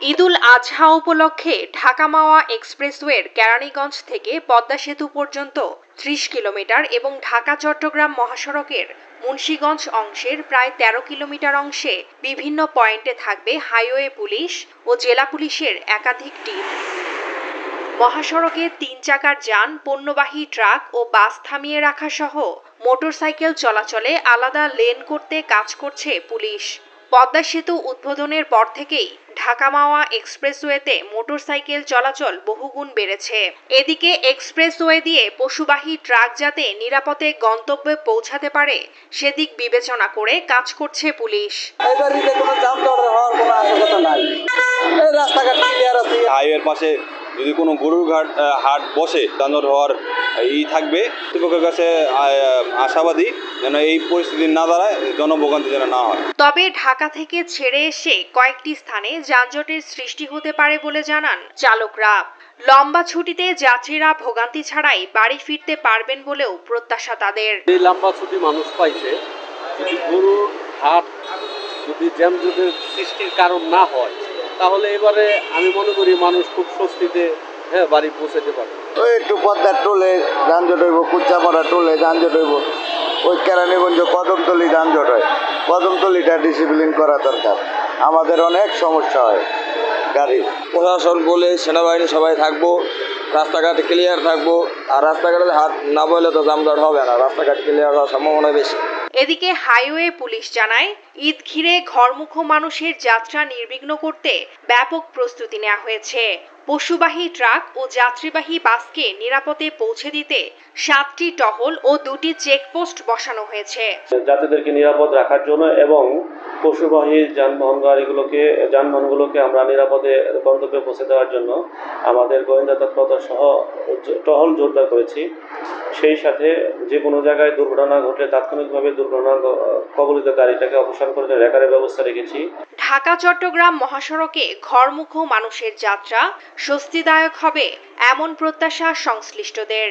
ঈদুল আজহা উপলক্ষে ঢাকা মাওয়া এক্সপ্রেসওয়ের কেরানীগঞ্জ থেকে পদ্মা সেতু পর্যন্ত ত্রিশ কিলোমিটার এবং ঢাকা চট্টগ্রাম মহাসড়কের মুন্সীগঞ্জ অংশের প্রায় তেরো কিলোমিটার অংশে বিভিন্ন পয়েন্টে থাকবে হাইওয়ে পুলিশ ও জেলা পুলিশের একাধিক টিম। মহাসড়কে তিন চাকার যান, পণ্যবাহী ট্রাক ও বাস থামিয়ে রাখা সহ মোটরসাইকেল চলাচলে আলাদা লেন করতে কাজ করছে পুলিশ। পদ্মা সেতু উদ্বোধনের পর থেকেই ঢাকা মাওয়া এক্সপ্রেসওয়েতে মোটরসাইকেল চলাচল বহুগুণ বেড়েছে। এদিকে এক্সপ্রেসওয়ে দিয়ে পশুবাহী ট্রাক যাতে নিরাপদে গন্তব্যে পৌঁছাতে পারে সেদিক বিবেচনা করে কাজ করছে পুলিশ। হাইওয়ের পাশে যদি কোনো গরুর ঘাট হাট বসে যানজট হওয়ার ই থাকবে কর্তৃপক্ষের কাছে আশাবাদী যেন এই পরিস্থিতি না দাঁড়ায় জনভোগান্তি যেন না হয়। তবে ঢাকা থেকে ছেড়ে এসে কয়েকটি স্থানে যানজটের সৃষ্টি হতে পারে বলে জানান চালকরা। লম্বা ছুটিতে যাত্রীরা ভোগান্তি ছাড়াই বাড়ি ফিরতে পারবেন বলেও প্রত্যাশা তাদের। এই লম্বা ছুটি মানুষ পাইছে যদি গরুর হাট যদি জ্যামজটের সৃষ্টির কারণ না হয় তাহলে এবারে আমি মনে করি মানুষ খুব স্বস্তিতে হ্যাঁ বাড়ি পৌঁছাতে পারে ওই একটু পদ্মার টোলে যানজট হইব কুচ্চাপাড়া টোলে যানজট হইব ওই কেরানীগঞ্জ কদমতলি যানজট হয়। কদমতলিটা ডিসিপ্লিন করা দরকার। আমাদের অনেক সমস্যা হয় গাড়ির। প্রশাসন বলে সেনাবাহিনী সবাই থাকব। রাস্তাঘাট ক্লিয়ার থাকব আর রাস্তাঘাটে হাত না বললে তো জামজট হবে না রাস্তাঘাট ক্লিয়ার হওয়ার সম্ভাবনা বেশি। এদিকে হাইওয়ে পুলিশ জানায় ঈদ ঘিরে ঘরমুখ মানুষের যাত্রা নির্বিঘ্ন করতে ব্যাপক প্রস্তুতি নেওয়া হয়েছে। পশুবাহী ট্রাক ও যাত্রীবাহী বাসকে নিরাপদে পৌঁছে দিতে সাতটি টহল ও দুটি চেকপোস্ট বসানো হয়েছে। যাত্রীদেরকে নিরাপদ রাখার জন্য এবং পশুবাহী যানবাহন গাড়িগুলোকে, যানবাহনগুলোকে আমরা নিরাপদে গন্তব্যে পৌঁছে দেওয়ার জন্য আমাদের গোয়েন্দা তৎপরতা সহ টহল জোরদার করেছি। সেই সাথে যে কোনো জায়গায় দুর্ঘটনা ঘটলে তাৎক্ষণিকভাবে দুর্ঘটনা কবলিত গাড়িটাকে অপসারণ করে রেকারের ব্যবস্থা রেখেছি। ঢাকা, চট্টগ্রাম মহাসড়কে ঘরমুখ মানুষের যাত্রা স্বস্তিদায়ক হবে এমন প্রত্যাশা সংশ্লিষ্টদের।